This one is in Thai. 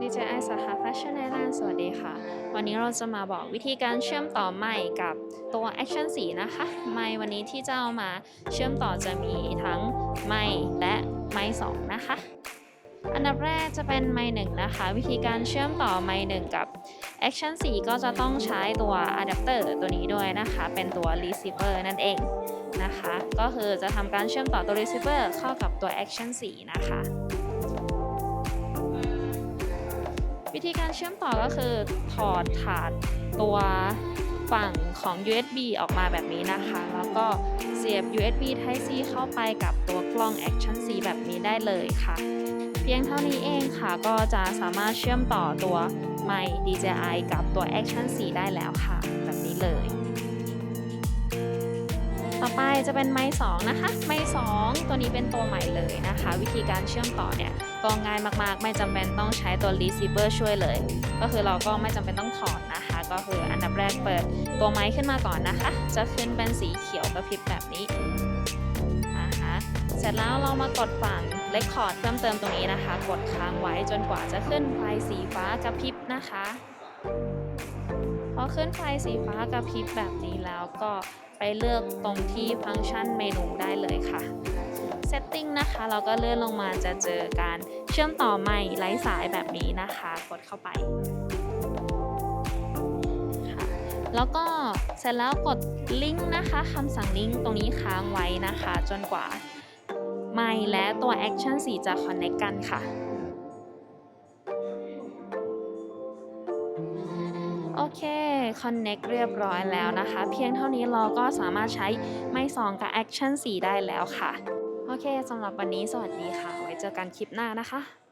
DJI สาขา Fashion Island สวัสดีค่ะ วันนี้เราจะมาบอกวิธีการเชื่อมต่อไมค์กับตัว Action 4 นะคะ ไมค์วันนี้ที่จะเอามาเชื่อมต่อจะมีทั้งไมค์และไมค์2นะคะ อันดับแรกจะเป็นไมค์1นะคะ วิธีการเชื่อมต่อไมค์1กับ Action 4 ก็จะต้องใช้ตัวอะแดปเตอร์ตัวนี้ด้วยนะคะ เป็นตัว receiver นั่นเองนะคะ ก็คือจะทำการเชื่อมต่อตัว receiver เข้ากับตัว Action 4 นะคะ วิธีการเชื่อมต่อก็คือถอดถาดตัวฝั่งของ USB ออกมาแบบนี้นะคะ แล้วก็เสียบ USB Type C เข้าไปกับตัวกล้อง Action C แบบนี้ได้เลยค่ะ เพียงเท่านี้เองค่ะ ก็จะสามารถเชื่อมต่อตัวไมค์ DJI กับตัว Action C ได้แล้วค่ะ แบบนี้เลย ไปจะเป็นไม้2นะคะ ไม้2ตัวนี้เป็นตัวใหม่เลยนะคะ วิธีการเชื่อมต่อเนี่ยก็ง่ายมากๆ ไม่จำเป็นต้องใช้ตัว receiver ช่วยเลย ก็คือเราก็ไม่จำเป็นต้องถอดนะคะ ก็คืออันดับแรกเปิดตัวไม้ขึ้นมาก่อนนะคะ จะขึ้นเป็นสีเขียวกระพริบแบบนี้นะคะเสร็จแล้วเรามากดฝั่ง record เพิ่มเติมตรงนี้นะคะ กดค้างไว้จนกว่าจะขึ้นไฟสีฟ้ากระพริบนะคะ พอขึ้นไฟสีฟ้ากระพริบแบบนี้แล้วก็ไปเลือกตรงที่ฟังก์ชันเมนูได้เลยค่ะ Setting นะคะ เราก็เลื่อนลงมาจะเจอการเชื่อมต่อใหม่ไร้สายแบบนี้นะคะ กดเข้าไปแล้วก็เสร็จแล้วกดลิงก์นะคะคำสั่งลิงก์ตรงนี้ค้างไว้นะคะ จนกว่า ไมค์และตัว Action 4จะ Connect กันค่ะ เค Connect เรียบร้อยแล้วนะคะ เพียงเท่านี้เราก็สามารถใช้ไม้2กับ Action 4 ได้แล้วค่ะ โอเคสำหรับวันนี้สวัสดีค่ะ ไว้เจอกันคลิปหน้านะคะ